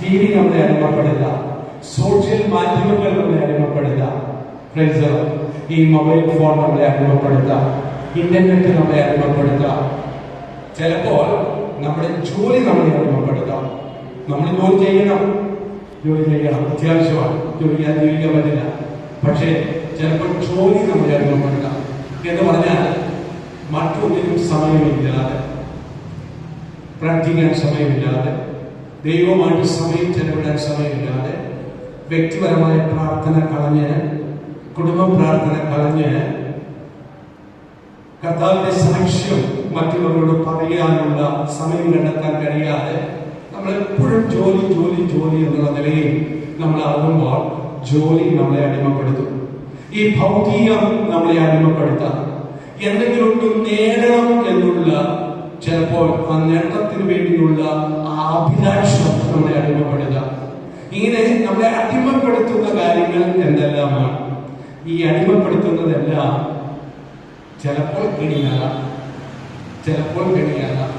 T V നമ്മളെ അടിമപ്പെടുത്താം social മാധ്യമങ്ങൾ നമ്മളെ അനുഭവപ്പെടില്ല ഈ മൊബൈൽ ഫോൺ നമ്മളെ അടിമപ്പെടുത്താം ഇന്റർനെറ്റ് നമ്മളെ അടിമപ്പെടുത്താം ചിലപ്പോൾ നമ്മുടെ ജോലി നമ്മളെ അടിമപ്പെടുത്താം നമ്മൾ ജോലി ചെയ്യണം. ജോലി ചെയ്യണം. അത്യാവശ്യമാണ്. ജോലി ചെയ്യാൻ ജീവിക്കാൻ പറ്റില്ല. പക്ഷേ ചിലപ്പോൾ ജോലി നമ്മളെ അടിമപ്പെടുത്താം എന്ന് പറഞ്ഞാൽ മറ്റൊന്നിനും സമയമില്ലാതെ. പ്രാർത്ഥിക്കാൻ സമയമില്ലാതെ. ദൈവമായിട്ട് സമയം ചെലവിടാൻ സമയമില്ലാതെ വ്യക്തിപരമായ പ്രാർത്ഥന കളഞ്ഞ് കുടുംബ പ്രാർത്ഥന കളഞ്ഞ് കർത്താവിന്റെ സാക്ഷ്യം മറ്റുള്ളവരോട് പറയാനുള്ള സമയം കണ്ടെത്താൻ കഴിയാതെ നമ്മൾ എപ്പോഴും ജോലി ജോലി ജോലി എന്നുള്ള നിലയിൽ നമ്മൾ ആകുമ്പോൾ ജോലി നമ്മളെ അടിമപ്പെടുത്തും. ഈ ഭൗതികം നമ്മളെ അടിമപ്പെടുത്താം. എന്തെങ്കിലും നേടണം എന്നുള്ള ചിലപ്പോൾ ആ നേട്ടത്തിന് വേണ്ടിയുള്ള ആ അഭിലാഷം നമ്മളെ അടിമപ്പെടുത്താം ഇങ്ങനെ നമ്മളെ അടിമപ്പെടുത്തുന്ന കാര്യങ്ങൾ എന്തെല്ലാമാണ്? ഈ അടിമപ്പെടുത്തുന്നതെല്ലാം ചിലപ്പോൾ കെണിയാകാം. ചിലപ്പോൾ കെണിയാകാം.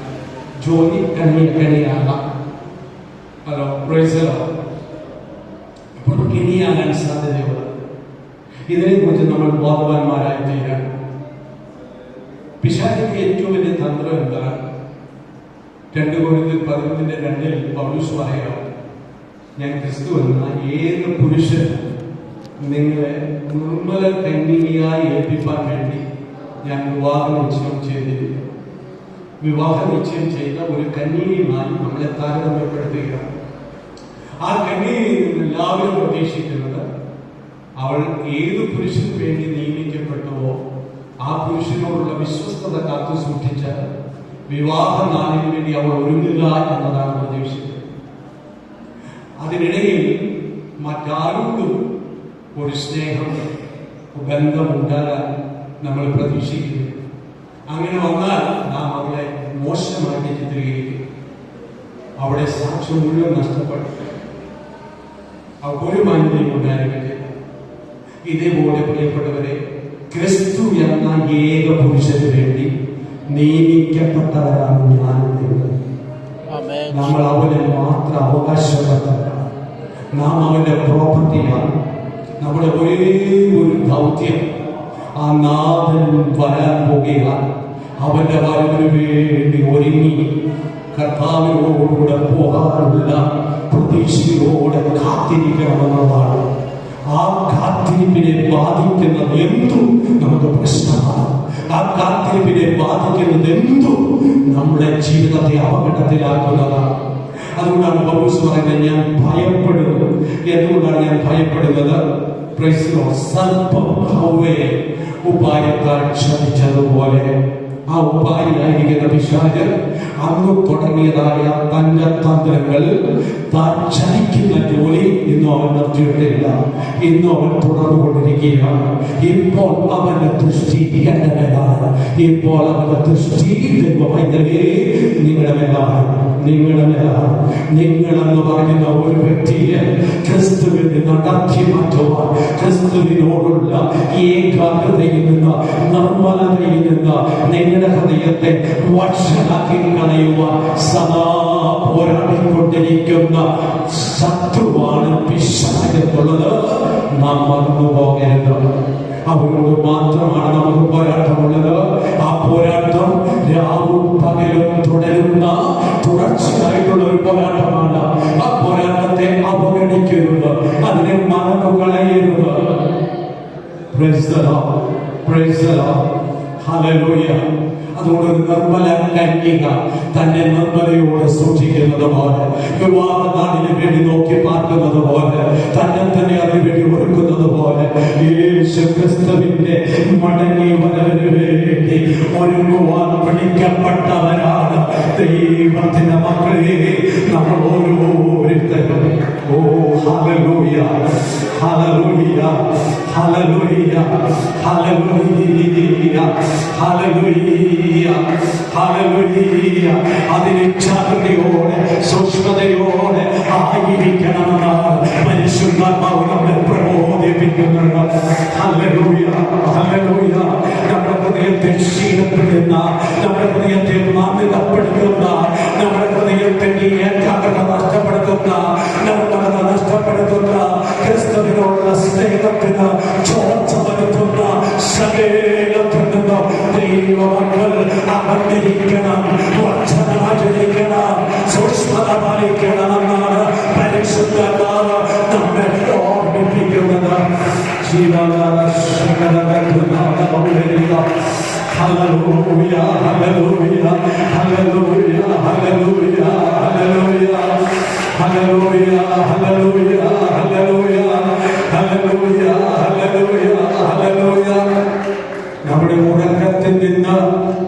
ജോലി കണി കെണിയാകാം. ഹലോ പ്രൈസലോ അപ്പോൾ കെണിയാകാൻ സാധ്യതയുള്ളത് ഇതിനെക്കുറിച്ച് നമ്മൾ ബോധവാന്മാരായി തീരാൻ പിശാചിന്റെ ഏറ്റവും വലിയ തന്ത്രം എന്താണ്? രണ്ട് കോടി പതിനൊന്നിന്റെ രണ്ടിൽ പൗലൂസ് പറയാം ഞാൻ ക്രിസ്തു എന്ന ഏത് പുരുഷൻ നിങ്ങളെ നിർമ്മല കന്യകയായി ഏൽപ്പിക്കാൻ വേണ്ടി ഞാൻ വിവാഹ നിശ്ചയം ചെയ്തിരിക്കുന്നു. വിവാഹ നിശ്ചയം ചെയ്ത ഒരു കന്യകയുമായി നമ്മളെ താരതമ്യപ്പെടുത്തുകയാണ്. ആ കന്യകയിൽ നിന്ന് എല്ലാവരും പ്രതീക്ഷിക്കുന്നത് അവൾ ഏത് പുരുഷന് വേണ്ടി നിയമിക്കപ്പെട്ടുവോ ആ പുരുഷനോടുള്ള വിശ്വസ്തത കാത്തു സൂക്ഷിച്ച് വിവാഹ നാളിന് വേണ്ടി അവൾ ഒരുങ്ങുക എന്നതാണ് പ്രതീക്ഷിച്ചത് അതിനിടയിൽ മറ്റാരോടും ഒരു സ്നേഹം ബന്ധമുണ്ടാകാൻ നമ്മൾ പ്രതീക്ഷിക്കുന്നു. അങ്ങനെ വന്നാൽ നാം അവളെ മോശമായിട്ട് ചിത്രീകരിക്കും. അവിടെ സാക്ഷ്യം മുഴുവൻ നഷ്ടപ്പെട്ടു അവർക്ക് ഒരു മാന്യതയും ഉണ്ടായിരിക്കില്ല. ഇതേപോലെ പ്രിയപ്പെട്ടവരെ ക്രിസ്തു എന്ന ഏക പുരുഷന് വേണ്ടി നിയമിക്കപ്പെട്ടവരാണ് ഞാൻ. നമ്മൾ അവനെ മാത്രം അവകാശപ്പെട്ടവരാണ്. നാം അവന്റെ പ്രോപ്പർട്ടിയാണ്. നമ്മുടെ ഒരേ ഒരു ദൗത്യം. ആ നാഥൻ വരാൻ പോകുകയാണ്. അവന്റെ വരവിന് വേണ്ടി ഒരുങ്ങി കർത്താവിനോടുകൂടെ പോകാനുള്ള പ്രതീക്ഷയോടെ കാത്തിരിക്കണമെന്നതാണ് ആ കാത്തിരിപ്പിനെ ബാധിക്കുന്നത് എന്തും? നമുക്ക് പ്രശ്നമാണ്. ആ കാത്തിരിപ്പിനെ ബാധിക്കുന്നത് എന്തും? നമ്മുടെ ജീവിതത്തെ അപകടത്തിലാക്കുന്നതാണ്. അതുകൊണ്ടാണ് പൗരസ് പറയുന്നത് ഞാൻ ഭയപ്പെടുന്നു. എന്തുകൊണ്ടാണ് ഞാൻ ഭയപ്പെടുന്നത്. സർപ്പം ഹൗവയെ ഉപായത്താൽ ക്ഷമിച്ചതുപോലെ. ആ ഉപായിയായിരിക്കുന്ന പിശാച് അന്ന് തുടങ്ങിയതായ തന്റെ തന്ത്രങ്ങൾ താൻ ചലിക്കുന്ന ജോലി ഇന്നും അവൻ നിർത്തിയിട്ടില്ല ഇന്നും അവൻ തുടർന്നുകൊണ്ടിരിക്കുകയാണ്. ഇപ്പോൾ അവന്റെ ദൃഷ്ടി എന്റെ മേലാണ് ഇപ്പോൾ അവന്റെ ദൃഷ്ടി ദൈവമൈതലേ നിങ്ങളുടെ മേലാണ്. നിങ്ങളുടെ മേലാണ് നിങ്ങളെന്ന് പറയുന്ന ഒരു വ്യക്തിയെ ക്രിസ്തുവിനെ നടത്തി മാറ്റുവാൻ ക്രിസ്തുവിനോടുള്ള ഏകാഗ്രതയിൽ നിന്ന് നിർമ്മലതയിൽ നിന്ന് നിങ്ങളുടെ ഹൃദയത്തെ വഷളാക്കി കളയുവാൻ സദാ പോരാടിക്കൊണ്ടിരിക്കുന്ന ശത്രുവാണ് പിശാചെന്നുള്ളത് നാം മറന്നു പോകരുത് അവരോട് മാത്രമാണ് നമുക്ക് പോരാട്ടമുള്ളത്. ആ പോരാട്ടം രാവും പകലും തുടരുന്ന തുടർച്ചയായിട്ടുള്ള ഒരു പോരാട്ടമാണ്. ആ പോരാട്ടത്തെ അവഗണിക്കരുത്. അതിനെ മറന്നുകളയരുത്. Praise the Lord. Praise അതുകൊണ്ട് നിർമ്മല കന്യക തന്നെ നിർമ്മലയോടെ സൂക്ഷിക്കുന്നത് പോലെ വിവാഹ നാടിന് വേണ്ടി നോക്കി പാർക്കുന്നത് പോലെ തന്നെ തന്നെ അതിനു വേണ്ടി ഒരുക്കുന്നത് പോലെ യേശു ക്രിസ്തുവിന്റെ മടങ്ങി വരവിന് വേണ്ടി ഒരുങ്ങുവാൻ പഠിക്കപ്പെട്ടവരാണ് ദൈവത്തിന്റെ മക്കളെ. നമ്മൾ ഓരോരുത്തരും. ഓ hallelujah hallelujah hallelujah hallelujah hallelujah. അതിന് ജാഗ്രതയോടെ സൂക്ഷ്മതയോടെ ആയിരിക്കണമെന്നാണ് പരിശുദ്ധാത്മാവ് നമ്മളെ പ്രബോധിപ്പിക്കുന്നത്. നമ്മുടെ ഹൃദയത്തെ ക്ഷീണപ്പെടുന്ന നമ്മുടെ ഹൃദയത്തെ മാന്ത്രപ്പെടുത്തുന്ന നമ്മുടെ ഹൃദയത്തിന്റെ ഏകാഗ്രത നഷ്ടപ്പെടുത്തുന്ന നിർമ്മത നഷ്ടപ്പെടുത്തുന്ന ക്രിസ്തുവിനോടുള്ള സ്നേഹത്തിന് ചോർച്ച വരുത്തുന്ന സകേ ദൈവമക്കൾ അപഗ്രഹിക്കണം വചനാചരിക്കണം സൂക്ഷ്മത പാലിക്കണമെന്നാണ് പരിശുദ്ധ നമ്മെ ഓർമ്മിപ്പിക്കുന്നത് ഹലലൂയ ഹലലൂയ ഹലലൂയ ഹലലൂയ ഹലലൂയ ഹലലൂയ ഹലലൂയ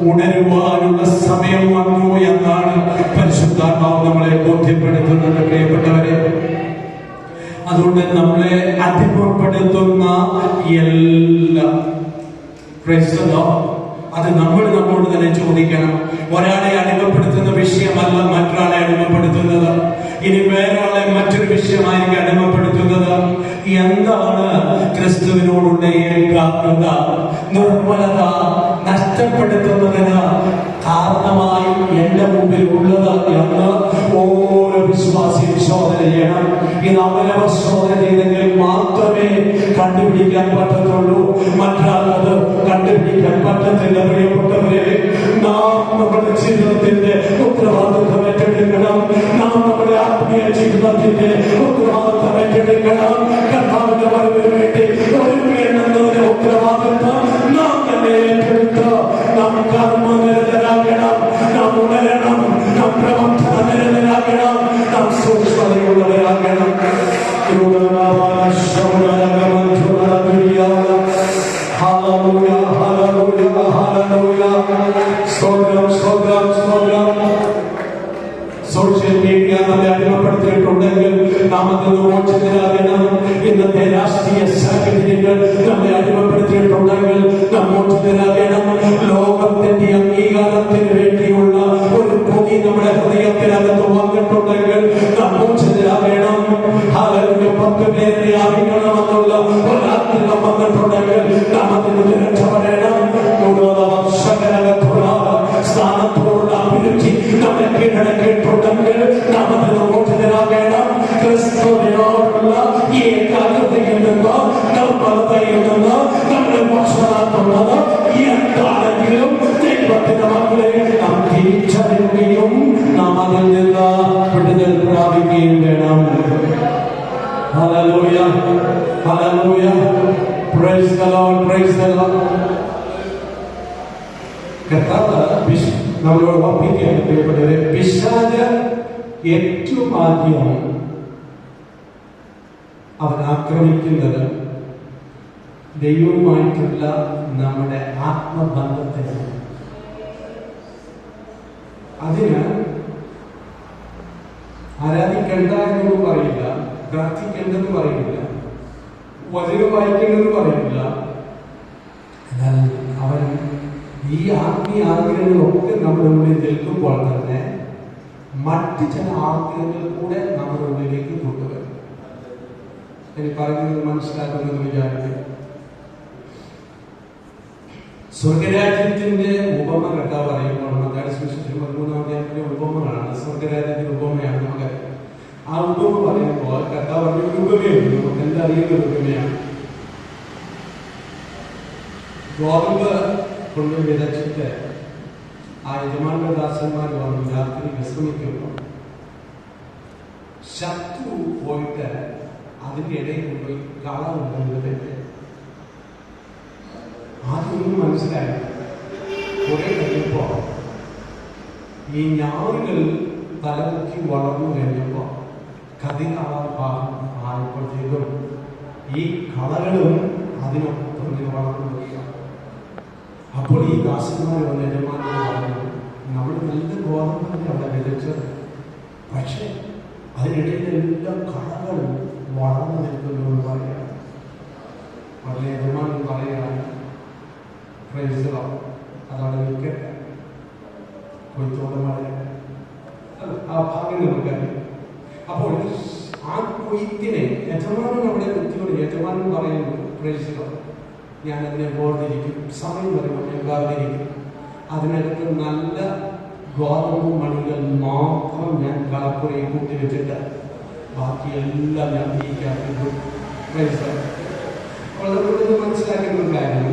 ഉണരുവാനുള്ള സമയം വന്നു എന്നാണ് പരിശുദ്ധാത്മാവ് നമ്മളെ ബോധ്യപ്പെടുത്തുന്നത് പ്രിയപ്പെട്ടവരെ അതുകൊണ്ട് നമ്മളെ അടിമപ്പെടുത്തുന്ന എല്ലാ. അത് നമ്മൾ നമ്മോട് തന്നെ ചോദിക്കണം. ഒരാളെ അടിമപ്പെടുത്തുന്ന വിഷയമല്ല മറ്റൊരാളെ അടിമപ്പെടുത്തുന്നത്. ഇനി വേറൊരാളെ മറ്റൊരു വിഷയമായിരിക്കും അടിമപ്പെടുത്തുന്നത്. എന്താണ് ക്രിസ്തുവിനോടുള്ള ഏകാഗ്രത? നിർമ്മലത നഷ്ടപ്പെടുത്തുന്നതിന് കാരണമായി എന്റെ മുമ്പിൽ ഉള്ളത് എന്ന് ഓരോ വിശ്വാസിയും ശോധന ചെയ്യണം. ഇത് അവരവ ശോധന ചെയ്തെങ്കിൽ മാത്രമേ കണ്ടുപിടിക്കാൻ പറ്റത്തുള്ളൂ. മറ്റൊരാളത് കണ്ടുപിടിക്കാൻ പറ്റത്തില്ല പ്രിയപ്പെട്ടവരെ നാം നമ്മുടെ ജീവിതത്തിന്റെ ഉത്തരവാദിത്വം ഏറ്റെടുക്കണം നാം നമ്മുടെ ആത്മീയ ജീവിതത്തിന്റെ അറിയണമെന്നുള്ള ഒരാഗ്രഹം വന്നിട്ടുണ്ടെങ്കിൽ നാം അതിൽ നിന്ന് രക്ഷപ്പെടണം സ്ഥാനത്തോടുള്ള അഭിരുചി നമ്മെ കീഴടക്കിയിട്ടുണ്ടെങ്കിൽ നാം അതിന് മോചിതരാകണം ക്രിസ്തുവിനോടുള്ള ഈ ഏകാഗ്രതയിൽ നിന്ന് നിർമ്മലതയിൽ നിന്ന് നമ്മുടെ മോശമാക്കുള്ളത് എന്താണെങ്കിലും ദൈവത്തിന്റെ മക്കളെ നാം തിരിച്ചറിയുകയും നാം അതിൽ നിന്ന് Hallelujah. Hallelujah. Praise the Lord. Praise the Lord. കർത്താവ് പിശ്- നമ്മളോട് ഓർപ്പിക്കുകയാണ് പ്രിയപ്പെട്ടവരെ പിശാജ് ഏറ്റവും ആദ്യം അവൻ ആക്രമിക്കുന്നത് ദൈവവുമായിട്ടുള്ള നമ്മുടെ ആത്മബന്ധത്തെ അതിന് ആരാധിക്കേണ്ട എന്നൊന്നും പറയില്ല പ്രാർത്ഥിക്കേണ്ടെന്ന് പറയില്ല വചനം വായിക്കേണ്ടെന്ന് പറയില്ല എന്നാൽ അവൻ ഈ ആത്മീയ ആഗ്രഹങ്ങളൊക്കെ നമ്മുടെ ഉള്ളിൽ നിൽക്കുമ്പോൾ തന്നെ മറ്റ് ചില ആഗ്രഹങ്ങൾ കൂടെ നമ്മുടെ ഉള്ളിലേക്ക് കൊണ്ടുവരും. എനിക്ക് പറയുന്നത് മനസ്സിലാക്കുന്നത് വിചാരിക്കും സ്വർഗരാജ്യത്തിന്റെ ഉപമ കേട്ടാ പറയുമ്പോൾ മത്തായി സുവിശേഷം പതിമൂന്നാം അധ്യായത്തിലെ ഉപമകളാണ് സ്വർഗരാജ്യത്തിന്റെ ഉപമയാണ് നമുക്ക് ആ ഉപമ പറയുമ്പോൾ കർത്താവ് പറഞ്ഞ ഒരു ഉപമയുണ്ട് നമുക്ക് എന്തറിയുന്ന ഉപമയാണ് ഗോതമ്പ് കൊണ്ട് വിതച്ചിട്ട് ആ യജമാന്റെ ദാസന്മാർ വന്ന് രാത്രി വിശ്രമിക്കുമ്പോൾ ശത്രു പോയിട്ട് അതിന്റെ ഇടയിൽ കൊണ്ടുപോയി കളവുണ്ട് ആദ്യമൊന്നും മനസ്സിലായി. കുറെ കഴിഞ്ഞപ്പോ ഈ ഞാറുകൾ തലമുക്കി വളർന്നു കഴിഞ്ഞപ്പോ കതിരാവാൻ പാകം ആയപ്പോഴത്തേക്കും ഈ കളകളും അതിനൊപ്പം വളർന്നു അപ്പോൾ ഈ ദാസന്മാർ വന്ന് പറഞ്ഞു നമ്മൾ നല്ല ഗോതമ്പ് അവിടെ വിതച്ചത് പക്ഷേ അതിനിടയിൽ എല്ലാ കളകളും വളർന്നു നിൽക്കുന്നു എന്ന് പറയുകയാണ്. വളരെ യജമാനൻ പറയുകയാണ് അതാണ് വിൽക്കട്ടെ Lord. അതവിടെ നിൽക്കട്ടെ കൊയ്ത്തോടെ മഴ ആ ഭാഗ്യം നമുക്കറിയാം. അപ്പോൾ ആ കൊയ്ത്തിനെ യജമാനൻ അവിടെ കുത്തിയോട് യജമാനൻ പറയുന്നു പ്രേക്ഷകർ ഞാൻ അതിനെ ബോർഡിരിക്കും സമയം വരുമ്പോൾ ഞാൻ വേർതിരിക്കും അതിനകത്ത് നല്ല ഗോതമ്പ് മണികൾ മാത്രം ഞാൻ കളപ്പുരയിൽ കൂട്ടിവെച്ചിട്ട് ബാക്കിയെല്ലാം ഞാൻ നീക്കാക്കി. അപ്പോൾ മനസ്സിലാക്കുന്ന ഒരു കാര്യം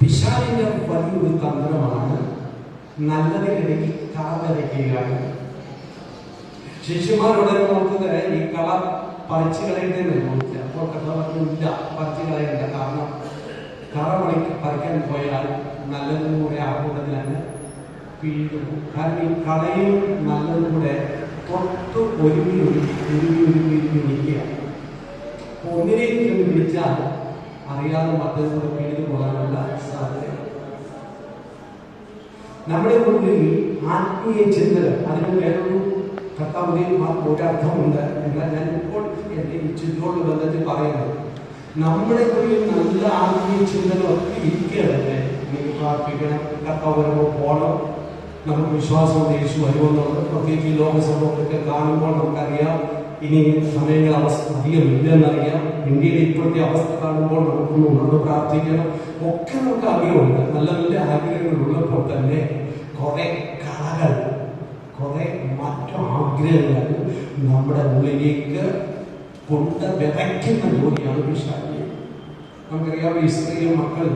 പിശാലിന്റെ വലിയൊരു തന്ത്രമാണ് നല്ലതിനിടയിൽ കളവരയ്ക്കുക ശിഷ്യന്മാരുടെ നോക്കുന്നത് ഈ കള പറിച്ചു കളയുന്നതെന്ന് നോക്കില്ല അപ്പോൾ കഥ പറഞ്ഞില്ല പറിച്ചു കളയണ്ട കാരണം കള പണി പറിക്കാൻ പോയാൽ നല്ലതും കൂടെ ആ കൂട്ടത്തിലാണ് പിഴുതും. കാരണം ഈ കളയും നല്ലതും കൂടെ ഒരുങ്ങി ഒരുങ്ങി ഒരുങ്ങി ഒരുങ്ങി ഒരുങ്ങി നിൽക്കുക അപ്പൊ ഒന്നിനെയും വിളിച്ചാൽ അറിയാതെ മറ്റൊരു കൂടെ പിഴുതു പോകാനുള്ള സാധ്യത നമ്മുടെ മുന്നിൽ ആത്മീയ ചിന്തകൾ അതിന് വേറൊരു കർത്താവിനെയും ഒരർത്ഥമുണ്ട് എന്നാൽ ഞാൻ ഇപ്പോൾ എന്റെ ഈ ചിന്തയോട് ബന്ധത്തിൽ പറയുന്നത് നമ്മുടെ ഒരു നല്ല ആത്മീയ ചിന്തകളൊക്കെ ഇരിക്കുകയാണല്ലേ നിങ്ങൾ പ്രാർത്ഥിക്കണം. കർത്താവ് വരുമ്പോൾ പോകണം നമുക്ക് വിശ്വാസം യേശു വരുമെന്നുള്ളത് പ്രത്യേകിച്ച് ഈ ലോകസഭകളൊക്കെ കാണുമ്പോൾ നമുക്കറിയാം. ഇനി സമയങ്ങൾ അവസ്ഥ അധികം ഇല്ലെന്നറിയാം ഇന്ത്യയുടെ ഇപ്പോഴത്തെ അവസ്ഥ കാണുമ്പോൾ നമുക്കൊന്ന് ഉണർന്ന് പ്രാർത്ഥിക്കണം. ഒക്കെ നമുക്ക് ആഗ്രഹമുണ്ട്. നല്ല നല്ല ആഗ്രഹങ്ങൾ ഉള്ളപ്പോൾ തന്നെ കുറെ കളകൾ കുറെ മറ്റു ആഗ്രഹങ്ങൾ നമ്മുടെ ഉള്ളിലേക്ക് കൊണ്ട് വിതയ്ക്കുന്ന ജോലിയാണ് വിഷാദി നമുക്കറിയാം ഇസ്രയേൽ മക്കൾ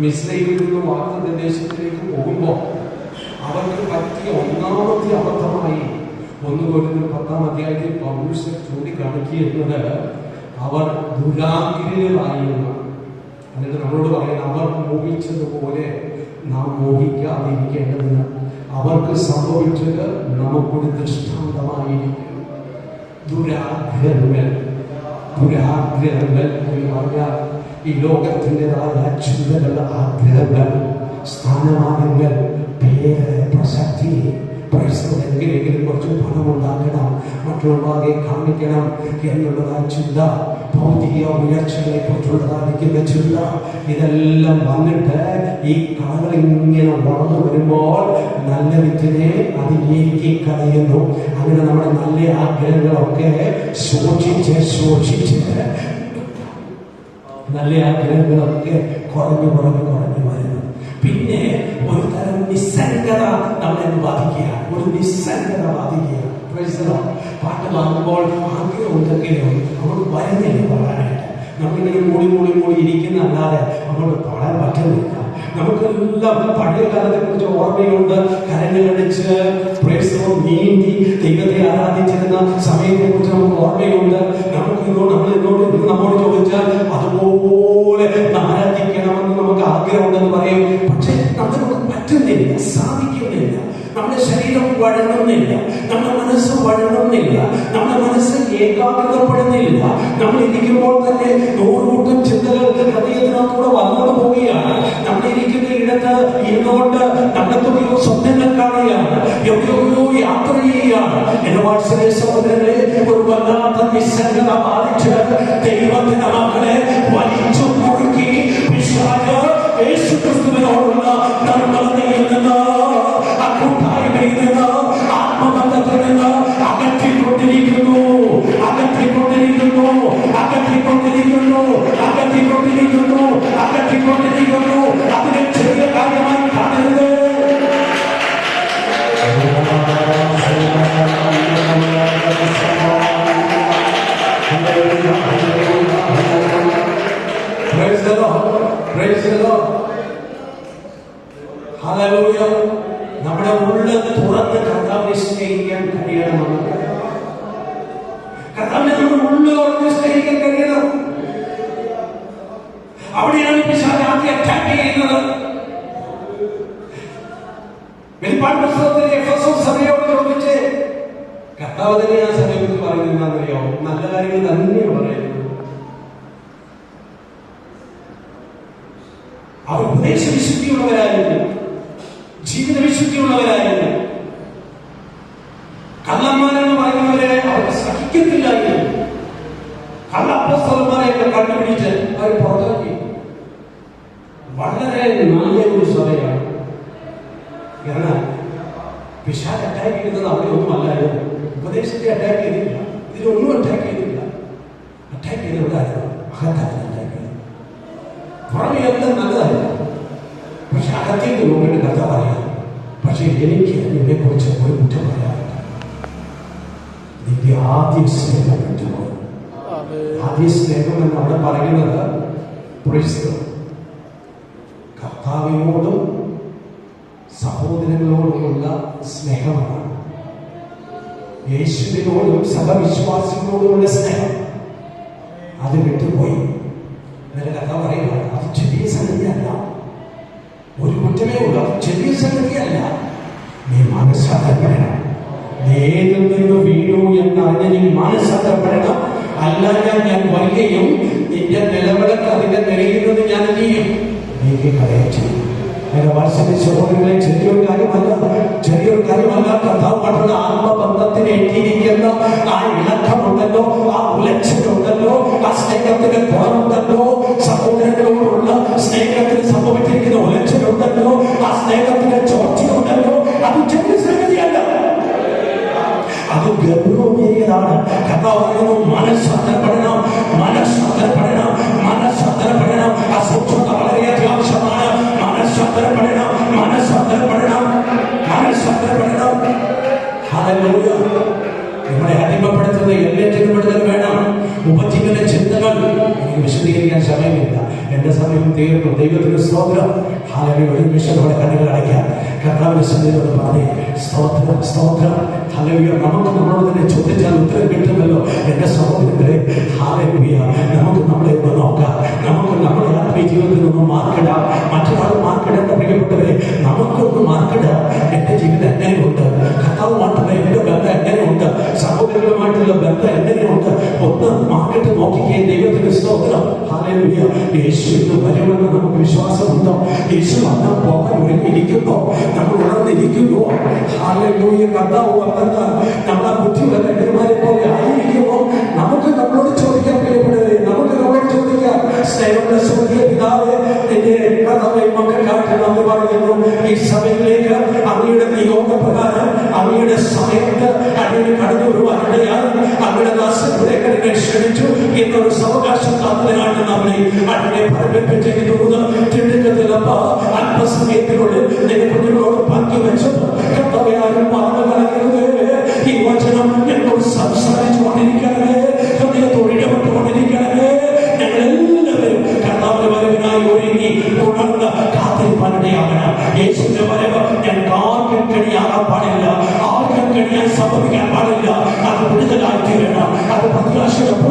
മിസ്രൈലിൽ നിന്ന് വാഗ്ദത്ത ദേശത്തിലേക്ക് പോകുമ്പോൾ അവർക്ക് പറ്റിയ ഒന്നാമത്തെ അബദ്ധമായി ഒന്ന് കൊല്ലുന്ന പത്താം അധ്യായത്തിൽ പൗരുഷ ചൂണ്ടിക്കാണിക്കുന്നത് അവർ ദുരാഗ്രഹമായിരുന്നു എന്നിട്ട് നമ്മളോട് പറയുന്നത് അവർ മോഹിച്ചതുപോലെ നാം മോഹിക്കാതിരിക്കേണ്ടതിന് അവർക്ക് സംഭവിച്ചത് നമുക്കൊരു ദൃഷ്ടാന്തമായിരിക്കും ദുരാഗ്രഹങ്ങൾ ദുരാഗ്രഹങ്ങൾ എന്ന് പറഞ്ഞാൽ ഈ ലോകത്തിന്റെതായ ചിന്തകൾ ആഗ്രഹങ്ങൾ സ്ഥാനമാനങ്ങൾ പേര് പ്രസക്തി എങ്കിലെങ്കിലും കുറച്ച് പണം ഉണ്ടാക്കണം മറ്റുള്ളവരെ കാണിക്കണം എന്നുള്ളതാ ചിന്ത. ഭൗതിക ഉയർച്ചകളെ കുറിച്ചുള്ളതായിരിക്കുന്ന ചിന്ത. ഇതെല്ലാം വന്നിട്ട് ഈ കളകൾ ഇങ്ങനെ വളർന്നു വരുമ്പോൾ നല്ല വിത്തിനെ അത് നീക്കി കളയുന്നു. അങ്ങനെ നമ്മുടെ നല്ല ആഗ്രഹങ്ങളൊക്കെ സൂക്ഷിച്ച് സൂക്ഷിച്ച് നല്ല ആഗ്രഹങ്ങളൊക്കെ കുറഞ്ഞു കുറഞ്ഞു കുറഞ്ഞു വരുന്നു. പിന്നെ ഒരു നിസ്സംഗത നമ്മളെ ബാധിക്കുക ഒരു നിസ്സംഗത ബാധിക്കുക. പാട്ട് പാടുമ്പോൾ ആഗ്രഹം ഉണ്ടെങ്കിലും അങ്ങോട്ട് വരുന്നില്ല പാടാനായിട്ട്. നമ്മളിങ്ങനെ മൂടി മൂടി മൂടി ഇരിക്കുന്ന അല്ലാതെ അങ്ങോട്ട് പാടാൻ പറ്റുന്നില്ല. നമുക്കെല്ലാം പഴയ കാലത്തെ കുറിച്ച് ഓർമ്മയുണ്ട് കരങ്ങളടിച്ച് പ്രേസവും നീന്തി ദൈവത്തെ ആരാധിച്ചിരുന്ന സമയത്തെ കുറിച്ച് നമുക്ക് ഓർമ്മയുണ്ട്. നമുക്ക് ഇന്നോട് നമ്മൾ ഇന്നോട് ഇന്ന് നമ്മോട് ചോദിച്ചാൽ അതുപോലെ ആരാധിക്കണമെന്ന് നമുക്ക് ആഗ്രഹമുണ്ടെന്ന് പറയും. പക്ഷെ നമുക്ക് പറ്റുന്നില്ല സാധിക്കുന്നില്ല. നമ്മുടെ ശരീരം വഴങ്ങുന്നില്ല നമ്മുടെ മനസ്സ് വഴങ്ങുന്നില്ല നമ്മുടെ മനസ്സ് ഏകാഗ്രതപ്പെടുന്നില്ല. നമ്മൾ ഇരിക്കുമ്പോൾ തന്നെ നൂറുകൂട്ടം ചിന്തകൾ ഹൃദയത്തിനകത്തൂടെ വന്നുകൊണ്ട് പോവുകയാണ്. നമ്മൾ ഇരിക്കുന്ന ഇടത്ത് ഇരുന്നുകൊണ്ട് നമ്മളെന്തൊക്കെയോ സ്വപ്നങ്ങൾ അവർ ഉപദേശ വിശുദ്ധിയുള്ളവരായിരുന്നു. ജീവിത വിശുദ്ധിയുള്ളവരായിരുന്നു. കള്ളന്മാരെന്ന് പറയുന്നവരെ അവർ സഹിക്കത്തില്ലായിരുന്നു കള്ളപ്പസ്തന്മാരെയൊക്കെ കണ്ടുപിടിച്ച് അവർ പുറത്താക്കി വളരെ നല്ല ഒരു സഭയാണ് എന്നാൽ പിശാച് അറ്റാക്ക് ചെയ്തത് അവിടെ ഒന്നും അല്ലായിരുന്നു. ഉപദേശത്തെ അറ്റാക്ക് ചെയ്തില്ല ഇതിലൊന്നും അറ്റാക്ക് ചെയ്തില്ല അറ്റാക്ക് ചെയ്തവരായിരുന്നു അഹത്തായിരുന്നു പുറമെ നല്ലതല്ല. പക്ഷെ അകത്തേക്ക് നോക്കിയിട്ട് കഥ പറയാം. പക്ഷെ എനിക്ക് നിന്നെ കുറിച്ച് ഒരു കുറ്റം പറയാറില്ല നിന്റെ ആദ്യ സ്നേഹം വിട്ടുപോയി. ആദ്യ സ്നേഹം എന്ന് അവിടെ പറയുന്നത് കർത്താവിനോടും സഹോദരങ്ങളോടുമുള്ള സ്നേഹമാണ്. യേശുവിനോടും സഹവിശ്വാസികളോടുമുള്ള സ്നേഹം. അത് വിട്ടുപോയി. എന്നൊരു കഥ പറയുകയാണ് അത് ചെറിയ സംഗതിയല്ല. ഒരു കുറ്റമേ ഉള്ളൂ അത് ചെറിയ സംഗതിയല്ല. നീ മനസ്സാക്കപ്പെടണം നീ ഏതിൽ നിന്ന് വീണു എന്നറിഞ്ഞ് നീ മനസ്സാക്കപ്പെടണം അല്ലാതെ ഞാൻ വരികയും നിന്റെ നിലവിളക്ക് അതിന്റെ നിറയുന്നത് ഞാൻ എന്ത് ചെയ്യും നീ ചെയ്യും. എന്റെ മനസ്സിന്റെ സഹോദരങ്ങളെ ചെറിയൊരു കാര്യമല്ല ചെറിയൊരു കാര്യമല്ല കഥാപാട്ടുള്ള ആത്മബന്ധത്തിന് എത്തിയിരിക്കുന്ന ആ ഇളക്കമുണ്ടല്ലോ ആ ഉലച്ചിലുണ്ടല്ലോ ആ സ്നേഹത്തിന്റെ കുറവുണ്ടല്ലോ സഹോദരങ്ങളോടുള്ള സ്നേഹത്തിന് സംഭവിച്ചിരിക്കുന്ന ഉലച്ചിലുണ്ടല്ലോ ആ സ്നേഹത്തിന്റെ ചോർച്ചയുണ്ടല്ലോ അത് ചെറിയ സംഗതിയല്ല. അത് ഗൗരവമേറിയതാണ്. കർത്താവ് പറയുന്നു നിങ്ങളെ അടിമപ്പെടുത്തുന്ന എല്ലാറ്റിനും വിടുതൽ വേണം. ഉപജീവന ചിന്തകൾ. എനിക്ക് വിശദീകരിക്കാൻ സമയമില്ല. എന്റെ സമയം തീർന്നു. ദൈവത്തിന് സ്തോത്രം. ഹാലവി ഒരു നിമിഷം നമ്മുടെ കണ്ണുകൾ അടയ്ക്കാം. കർത്താവിന്റെ സന്നിധിയോട് പറഞ്ഞേ. സ്തോത്രം സ്തോത്രം. ഹലവിയ നമുക്ക് നമ്മളോട് തന്നെ ചോദിച്ചാൽ ഉത്തരം കിട്ടുമല്ലോ. എന്റെ സഹോദരങ്ങളെ ഹാലവിയ നമുക്ക് നമ്മളെ ഒന്ന് നോക്കാം. നമുക്ക് നമ്മുടെ ആത്മീയ ജീവിതത്തിൽ ഒന്ന് മാർക്കിടാം നോക്കിക്കേ ദൈവത്തിന്റെ സ്തോത്രം. ഹാലവിയ യേശു ഇന്ന് വരുമെന്ന് നമുക്ക് വിശ്വാസമുണ്ടോ? യേശു വന്നാൽ പോകാൻ ഒരുങ്ങിയിരിക്കുന്നു. നമ്മൾ ഉണർന്നിരിക്കുന്നു. ഹാലൂയ കർത്താവ് വന്നത് നമ്മളെ ബുദ്ധിയുള്ള കന്യന്മാരെ പോലെ ആയിരിക്കുമോ നമുക്ക് നമ്മളോട് ചോദിക്കാൻ പ്രിയപ്പെടുന്നത് നമുക്ക് നമ്മളോട് ചോദിക്കാം സ്നേഹമുള്ള സ്വർഗീയ പിതാവേ എന്റെ കർത്താവെ മക്കൾക്കായിട്ട് നന്ദി പറയുന്നു. ഈ സമയത്തിലേക്ക് അങ്ങയുടെ നിയോഗപ്രകാരം അങ്ങയുടെ സമയത്ത് അങ്ങനെ കടന്നു വരുവാനിടയാൽ അങ്ങയുടെ കരുണെ ക്ഷണിച്ചു. അതിനെ ഫലമേൽപ്പിച്ചിരിക്കുന്നത് തിടുക്കത്തിലപ്പ അല്പസമയത്തിനുള്ളിൽ കുഞ്ഞുങ്ങളോട് പങ്കുവെച്ചത് കർത്താവെ ആരും മറന്നു കളയരുതേ. ഈ വചനം എന്നോട് സംസാരിച്ചു കൊണ്ടിരിക്കണമേ ഹൃദയത്തോട് ഇടപെട്ടുകൊണ്ടിരിക്കണമേ. ഞങ്ങളെല്ലാവരും കർത്താവിന്റെ വരവിനായി ഒരുങ്ങി ഉണർന്ന് കാത്തിരിപ്പാനിടയാകണം. യേശുവിന്റെ വരവ് ഞങ്ങൾക്ക് ആർക്കും പാടില്ല. ആർക്കും കഴിയാൻ സംഭവിക്കാൻ പാടില്ല. അത് വിടുതലായി തീരണം. അത് പ്രത്യാശയുടെ